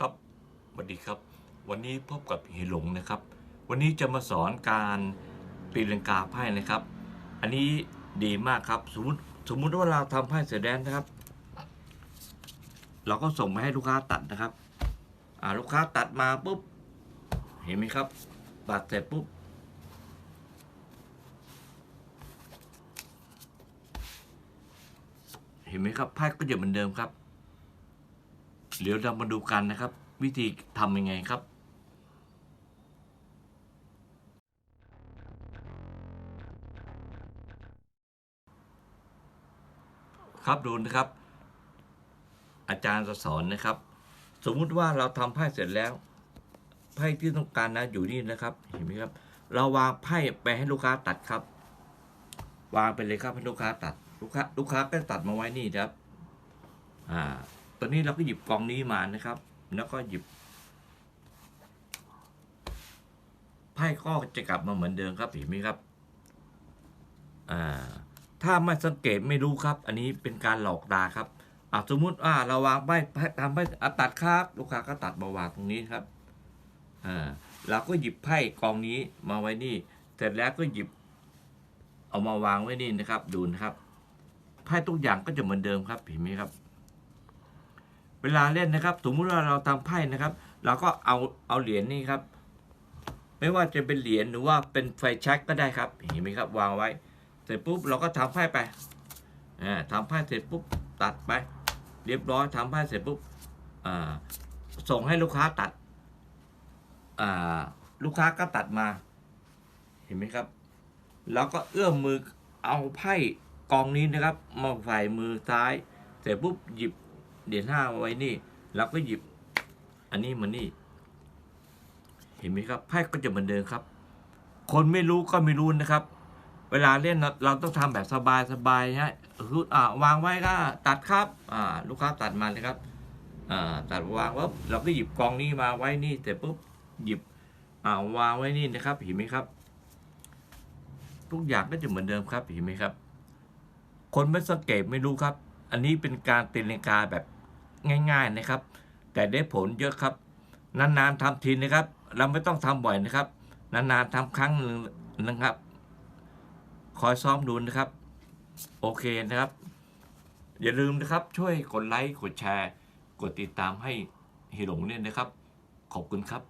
ครับสวัสดีครับ วันนี้พบกับเฮหลงนะครับ วันนี้จะมาสอนการตีลังกาไพ่นะครับ อันนี้ดีมากครับ สมมติสมมุติว่าเราทำไพ่เสร็จแล้วนะครับ เราก็ส่งไปให้ลูกค้าตัดนะครับ อ่าลูกค้าตัดมาปุ๊บ เห็นไหมครับ ตัดเสร็จปุ๊บ เห็นไหมครับไพ่ก็จะเหมือนเดิมครับ เดี๋ยวเรามาดูกันนะครับ วิธีทำยังไงครับครับดูนะครับ อาจารย์จะสอนนะครับ สมมุติว่าเราทำไพ่เสร็จแล้ว ไพ่ที่ต้องการนะอยู่นี่นะครับ เห็นไหมครับ เราวางไพ่ไปให้ลูกค้าตัดครับ วางไปเลยครับให้ลูกค้าตัด ลูกค้าลูกค้าก็ตัดมาไว้นี่ครับ อ่า ตอนนี้เราก็หยิบกองนี้มานะครับ แล้วก็หยิบไพ่ก็จะกลับมาเหมือนเดิมครับเห็นไหมครับ อ่า ถ้าไม่สังเกตไม่รู้ครับ อันนี้เป็นการหลอกตาครับอ่าสมมุติว่าเราวางไพ่ทำไพ่อัดครับ ลูกค้าก็ตัดมาวางตรงนี้ครับ อ่า เราก็หยิบไพ่กองนี้มาไว้นี่ เสร็จแล้วก็หยิบ เอามาวางไว้นี่นะครับ ดูนะครับ ไพ่ทุกอย่างก็จะเหมือนเดิมครับ เห็นไหมครับ เวลาเล่นนะครับสมมติว่าเราทำไพ่นะครับ เราก็เอาเอาเหรียญนี่ครับ ไม่ว่าจะเป็นเหรียญหรือว่าเป็นไฟแช็กก็ได้ครับเห็นไหมครับวางไว้ เสร็จปุ๊บเราก็ทำไพ่ไปอ่าทำไพ่เสร็จปุ๊บตัดไป เรียบร้อยทำไพ่เสร็จปุ๊บอ่าส่งให้ลูกค้าตัดอ่าลูกค้าก็ตัดมา เห็นไหมครับ แล้วก็เอื้อมมือเอาไพ่กองนี้นะครับ มาใส่มือซ้าย เสร็จปุ๊บหยิบ เหรียญห้ามาไว้นี่แล้วก็หยิบ อันนี้มานี่ เห็นไหมครับไพ่ก็จะเหมือนเดิมครับ คนไม่รู้ก็ไม่รู้นะครับ เวลาเล่นเราเราต้องทำแบบสบายๆนะคืออ่าวางไว้ก็ตัดครับ อ่า ลูกค้าตัดมาเลยครับอ่าตัดวางปุ๊บเราก็หยิบกองนี้มาไว้นี่เสร็จปุ๊บหยิบอ่าวางไว้นี่นะครับเห็นไหมครับ ทุกอย่างก็จะเหมือนเดิมครับเห็นไหมครับ คนไม่สังเกตไม่รู้ครับ อันนี้เป็นการตีลังกาแบบ ง่าย ๆนะครับ แต่ได้ผลเยอะครับ นานๆทำทีนะครับ เราไม่ต้องทำบ่อยนะครับ นานๆทำครั้งหนึ่งนะครับ คอยซ้อมดูนะครับ โอเคนะครับ อย่าลืมนะครับ ช่วยกดไลค์กดแชร์ กดติดตามให้ฮิหลงเนี่ยนะครับ ขอบคุณครับ